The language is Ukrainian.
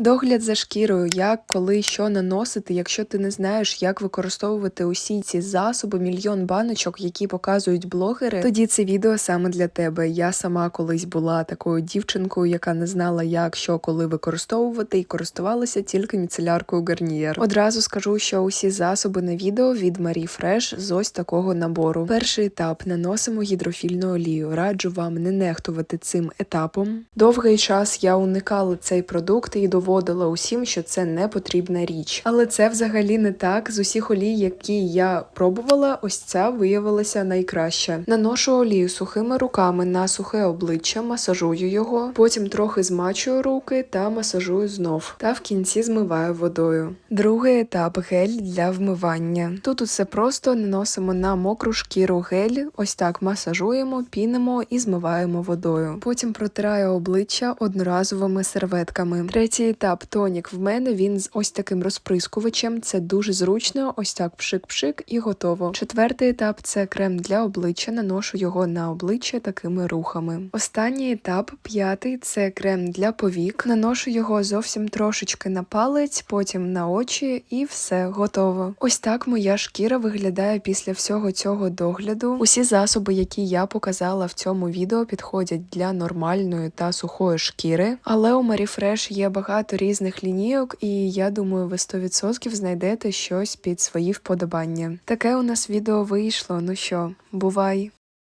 Догляд за шкірою, як, коли, що наносити, якщо ти не знаєш, як використовувати усі ці засоби, мільйон баночок, які показують блогери, тоді це відео саме для тебе. Я сама колись була такою дівчинкою, яка не знала, як що коли використовувати, і користувалася тільки міцеляркою Гарнієр. Одразу скажу, що усі засоби на відео від Марі Фреш з ось такого набору. Перший етап наносимо гідрофільну олію. Раджу вам не нехтувати цим етапом. Довгий час я уникала цей продукт і доводила усім, що це не потрібна річ. Але це взагалі не так. З усіх олій, які я пробувала, ось ця виявилася найкраща. Наношу олію сухими руками на сухе обличчя, масажую його, потім трохи змачую руки та масажую знов. Та в кінці змиваю водою. Другий етап гель для вмивання. Тут усе просто наносимо на мокру шкіру гель, ось так масажуємо, пінимо і змиваємо водою. Потім протираю обличчя одноразовими серветками. Третій етап тонік. В мене він з ось таким розприскувачем. Це дуже зручно. Ось так пшик-пшик і готово. Четвертий етап це крем для обличчя. Наношу його на обличчя такими рухами. Останній етап, п'ятий, це крем для повік. Наношу його зовсім трошечки на палець, потім на очі, і все готово. Ось так моя шкіра виглядає після всього цього догляду. Усі засоби, які я показала в цьому відео, підходять для нормальної та сухої шкіри. Але у Marifresh є багато різних лінійок, і я думаю, ви 100% знайдете щось під свої вподобання. Таке у нас відео вийшло. Ну що, бувай!